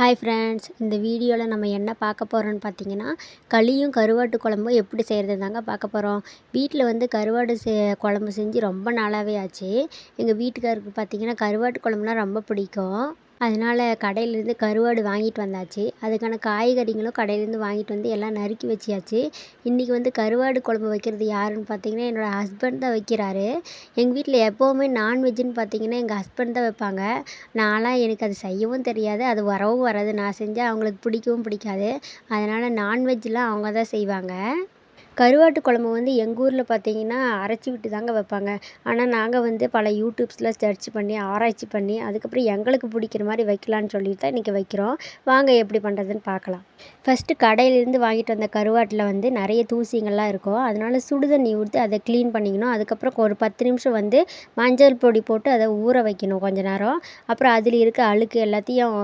Hi friends இந்த வீடியோவில் நம்ம என்ன பார்க்க போகிறோன்னு பார்த்தீங்கன்னா களியும் கருவாட்டு குழம்பும் எப்படி செய்கிறது தாங்க பார்க்க போகிறோம் வீட்டில் வந்து கருவாடு செ குழம்பு செஞ்சு ரொம்ப நாளாகவே ஆச்சு. எங்கள் வீட்டுக்காருக்கு பார்த்தீங்கன்னா கருவாட்டு குழம்புனா ரொம்ப பிடிக்கும். அதனால் கடையிலேருந்து கருவாடு வாங்கிட்டு வந்தாச்சு. அதுக்கான காய்கறிகளும் கடையிலேருந்து வாங்கிட்டு வந்து எல்லாம் நறுக்கி வச்சியாச்சு. இன்றைக்கி வந்து கருவாடு குழம்பு வைக்கிறது யாருன்னு பார்த்தீங்கன்னா என்னோடய ஹஸ்பண்ட் தான் வைக்கிறாரு. எங்கள் வீட்டில் எப்போவுமே நான்வெஜ்ஜுன்னு பார்த்தீங்கன்னா எங்கள் ஹஸ்பண்ட் தான் வைப்பாங்க. நான்லாம் எனக்கு அது செய்யவும் தெரியாது. அது வரவும் வராது. நான் செஞ்சால் அவங்களுக்கு பிடிக்கவும் பிடிக்காது. அதனால் நான்வெஜ்லாம் அவங்க தான் செய்வாங்க. கருவாட்டு குழம்பு வந்து எங்கள் ஊரில் பார்த்தீங்கன்னா அரைச்சி விட்டு தாங்க வைப்பாங்க. ஆனால் நாங்கள் வந்து பல யூடியூப்ஸில் சர்ச் பண்ணி ஆராய்ச்சி பண்ணி அதுக்கப்புறம் எங்களுக்கு பிடிக்கிற மாதிரி வைக்கலான்னு சொல்லிட்டு தான் இன்றைக்கி வைக்கிறோம். வாங்க எப்படி பண்ணுறதுன்னு பார்க்கலாம். ஃபஸ்ட்டு கடையிலேருந்து வாங்கிட்டு வந்த கருவாட்டில் வந்து நிறைய தூசிங்கள்லாம் இருக்கும். அதனால் சுடு தண்ணி ஊற்றி அதை க்ளீன் பண்ணிக்கணும். அதுக்கப்புறம் ஒரு பத்து நிமிஷம் வந்து மஞ்சள் பொடி போட்டு அதை ஊற வைக்கணும் கொஞ்ச நேரம். அப்புறம் அதில் இருக்க அழுக்கு எல்லாத்தையும்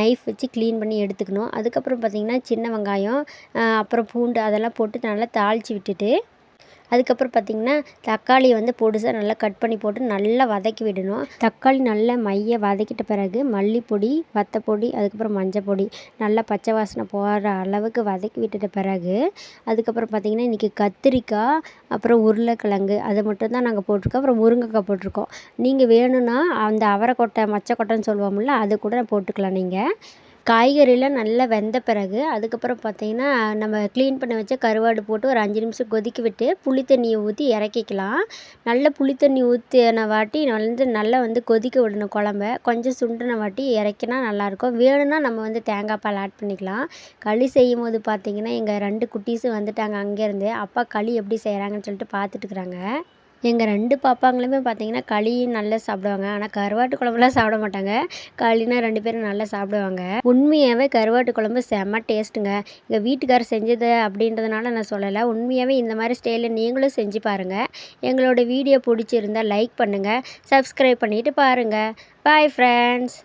நைஃப் வச்சு க்ளீன் பண்ணி எடுத்துக்கணும். அதுக்கப்புறம் பார்த்திங்கன்னா சின்ன வெங்காயம் அப்புறம் பூண்டு அதெல்லாம் போட்டு நல்லா தாளித்து விட்டுட்டு அதுக்கப்புறம் பார்த்திங்கன்னா தக்காளியை வந்து பொடிசாக நல்லா கட் பண்ணி போட்டு நல்லா வதக்கி விடணும். தக்காளி நல்லா மைய வதக்கிட்ட பிறகு மல்லிப்பொடி வத்தப்பொடி அதுக்கப்புறம் மஞ்சள் பொடி நல்லா பச்சை வாசனை போகிற அளவுக்கு வதக்கி விட்டுட்ட பிறகு அதுக்கப்புறம் பார்த்திங்கன்னா இன்றைக்கி கத்திரிக்காய் அப்புறம் உருளைக்கிழங்கு அதை மட்டும்தான் நாங்கள் போட்டிருக்கோம். அப்புறம் முருங்கைக்காய் போட்டிருக்கோம். நீங்கள் வேணும்னா அந்த அவரைக்கொட்டை மச்சக்கொட்டைன்னு சொல்லுவோம்ல அது கூட போட்டுக்கலாம் நீங்கள் காய்கறிலாம் நல்லா வெந்த பிறகு அதுக்கப்புறம் பார்த்திங்கன்னா நம்ம க்ளீன் பண்ணி வச்ச கருவாடு போட்டு ஒரு அஞ்சு நிமிஷம் கொதிக்க விட்டு புளி தண்ணியை ஊற்றி இறக்கிக்கலாம். நல்ல புளி தண்ணி ஊற்றின வாட்டி வந்து நல்லா வந்து கொதிக்க விடணும் குழம்ப. கொஞ்சம் சுண்டின வாட்டி இறக்கினா நல்லாயிருக்கும். வேணும்னா நம்ம வந்து தேங்காய் பால் ஆட் பண்ணிக்கலாம். களி செய்யும் போது பார்த்திங்கன்னா எங்கள் ரெண்டு குட்டீஸும் வந்துட்டாங்க அங்கேருந்து. அப்பா களி எப்படி செய்கிறாங்கன்னு சொல்லிட்டு பார்த்துட்டுக்குறாங்க எங்கள் ரெண்டு பாப்பாங்களுமே பார்த்தீங்கன்னா களி நல்லா சாப்பிடுவாங்க. ஆனால் கருவாட்டு குழம்புலாம் சாப்பிட மாட்டாங்க. களினா ரெண்டு பேரும் நல்லா சாப்பிடுவாங்க. உண்மையாகவே கருவாட்டு குழம்பு செம்ம டேஸ்ட்டுங்க. எங்கள் வீட்டுக்காரர் செஞ்சது அப்படின்றதுனால நான் சொல்லலை. உண்மையாகவே இந்த மாதிரி ஸ்டைலில் நீங்களும் செஞ்சு பாருங்கள் எங்களோட வீடியோ பிடிச்சிருந்தால் லைக் பண்ணுங்கள் சப்ஸ்கிரைப் பண்ணிவிட்டு பாருங்கள் பாய் ஃப்ரெண்ட்ஸ்